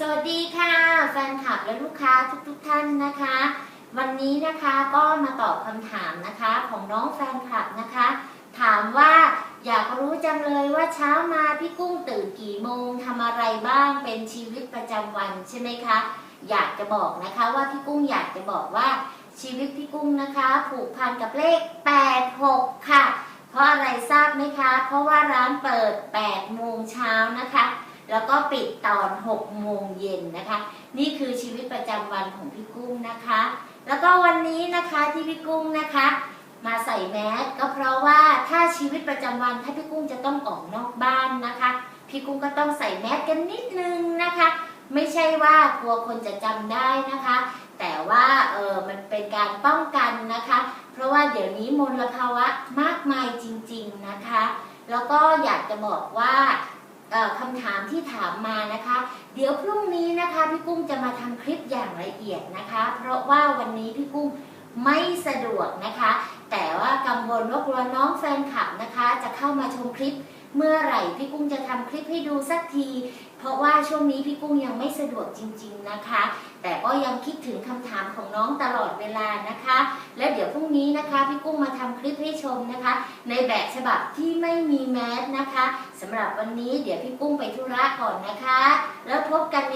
สวัสดีค่ะ แฟนคลับและลูกค้าทุกๆทท่านนะคะ วันนี้นะคะก็มาตอบคำถามนะคะของน้องแฟนคลับนะคะ ถามว่าอยากรู้จังเลยว่าเช้ามาพี่กุ้งตื่นกี่โมงทำอะไรบ้างเป็นชีวิตประจำวันใช่ไหมคะ อยากจะบอกนะคะว่าพี่กุ้งอยากจะบอกว่าชีวิตพี่กุ้งนะคะ ผูกพันกับเลข 86 ค่ะ เพราะอะไรทราบไหมคะ เพราะว่าร้านเปิด 8 โมงเช้านะคะ แล้วก็ปิดตอน6โมงเย็นนะคะ นี่คือชีวิตประจำวันของพี่กุ้งนะคะ แล้วก็วันนี้นะคะที่พี่กุ้งนะคะ มาใส่แมสก็เพราะว่าถ้าชีวิตประจำวันถ้าพี่กุ้งจะต้องออกนอกบ้านนะคะ พี่กุ้งก็ต้องใส่แมสกันนิดนึงนะคะ ไม่ใช่ว่ากลัวคนจะจำได้นะคะ แต่ว่าเออมันเป็นการป้องกันนะคะ เพราะว่าเดี๋ยวนี้มลภาวะมากมายจริง ๆนะคะ แล้วก็อยากจะบอกว่า คำถามที่ถามมานะคะ เดี๋ยวพรุ่งนี้นะคะพี่กุ้งจะมาทำคลิปอย่างละเอียดนะคะ เพราะว่าวันนี้พี่กุ้งไม่สะดวกนะคะ แต่ว่ากังวลว่ากลัวน้องแฟนคลับนะคะ จะเข้ามาชมคลิปเมื่อไหร่พี่กุ้งจะทำคลิปให้ดูสักที เพราะว่าช่วงนี้พี่กุ้งยังไม่สะดวกจริง ๆนะคะ แต่ก็ยังคิดถึงคำถามของน้องตลอดเวลานะคะ และเดี๋ยวพรุ่งนี้นะคะพี่กุ้งมาทำคลิปให้ชมนะคะ ในแบบฉบับที่ไม่มีแมสนะคะสำหรับวันนี้เดี๋ยวพี่กุ้งไปธุระก่อนนะคะ แล้วพบกันใน